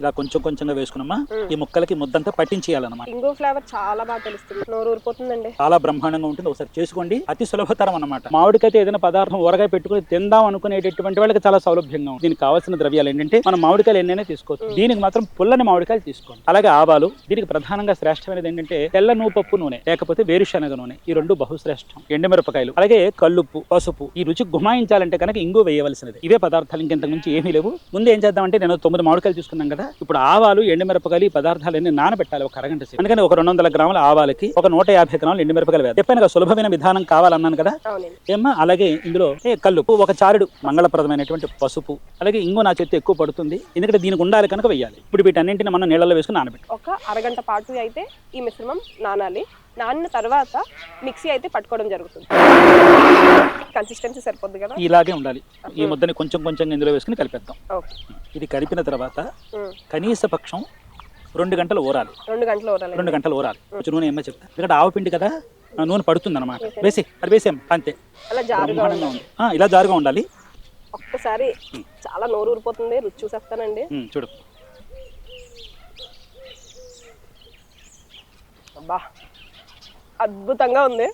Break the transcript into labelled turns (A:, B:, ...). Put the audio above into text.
A: ఇలా కొంచెం కొంచెంగా వేసుకున్నామా? ఈ ముక్కలకి ముద్దంతా పట్టించేయాలన్నమాట.
B: ఇంగో ఫ్లేవర్ చాలా బాగా తెలుస్తుంది. నోరు ఊరిపోతుందండి.
A: చాలా బ్రహ్మాండంగా ఉంటుంది. ఒకసారి చేసుకోండి. అతి సులభతరం అన్నమాట. మామిడికైతే ఏదైనా పదార్థం ఊరగాయ పెట్టుకుని తిందాం అనుకునేటటువంటి వాళ్ళకి చాలా సౌలభ్యంగా ఉంది దీనికి కావాల్సిన ద్రవ్యాలు ఏంటంటే మనం మామిడికాయలు ఎన్నైనా తీసుకోవచ్చు. దీనికి మాత్రం పుల్లని మామిడికాయలు తీసుకోండి. అలాగే ఆవాలు. దీనికి ప్రధానంగా శ్రేష్టమైనది ఏంటంటే తెల్ల నూపప్పు నూనె లేకపోతే వేరుశనగ నూనె. ఈ రెండు బహుశ్రేష్టం. ఎండుమిరపకాయలు. అలాగే కల్లుప్పు పసుపు. ఈ రుచి గుమాయించాలంటే కనుక ఇంగు వేయవలసినది. ఇవే పదార్థాలు ఇంకెంత నుంచి ఏమీ లేవు. ముందు ఏం చేద్దామంటే నేను తొమ్మిది మామిడికాయలు తీసుకున్నాం కదా ఇప్పుడు ఆవాలు ఎండుమిరపకాయలు ఈ పదార్థాలన్నీ నానబెట్టాలి ఒక అరగంట సేపు. అందుకని ఒక రెండు వందల గ్రాముల ఆవాలకి ఒక నూట యాభై గ్రాములు ఎండుమిరపకాయలు వేయాలి. చెప్పాను కదా సులభమైన విధానం కావాలన్నాను కదా? ఏమ్మా అలాగే ఇందులో ఏ కల్లుపు ఒక చారుడు మంగళప్రదమైనటువంటి పసుపు అలాగే ఇంగు నా చేతి ఎక్కువ పడుతుంది ఎందుకంటే దీనికి ఉండాలి కనుక వేయాలి. ఇప్పుడు వీటన్నింటిని మనం నీళ్ళలో వేసుకుని నానబెట్టాలి.
B: ఒక అరగంట పాటు అయితే ఈ మిశ్రమం నానాలి. నానిన తర్వాత మిక్సీ అయితే పట్టుకోవడం జరుగుతుంది. కన్సిస్టెన్సీ సరిపోద్ది కదా?
A: ఇలాగే ఉండాలి. ఈ ముద్దని కొంచెం కొంచెం ఇందులో వేసుకుని కలిపేద్దాం. ఇది కలిపిన తర్వాత. కనీస పక్షం రెండు గంటలు ఊరాలి
B: రెండు గంటలు ఊరాలి
A: రెండు గంటలు ఊరాలి కొంచెం నూనె ఏమో చెప్తా? ఎందుకంటే ఆవు పిండి కదా నూనె పడుతుంది అనమాట వేసి అది వేసేం అంతే. ఇలా జారుగా ఉండాలి.
B: ఒక్కసారి చాలా నోరు ఊరిపోతుంది రుచి చూసేస్తానండి.
A: చూడు.
B: అబ్బా అద్భుతంగా ఉంది.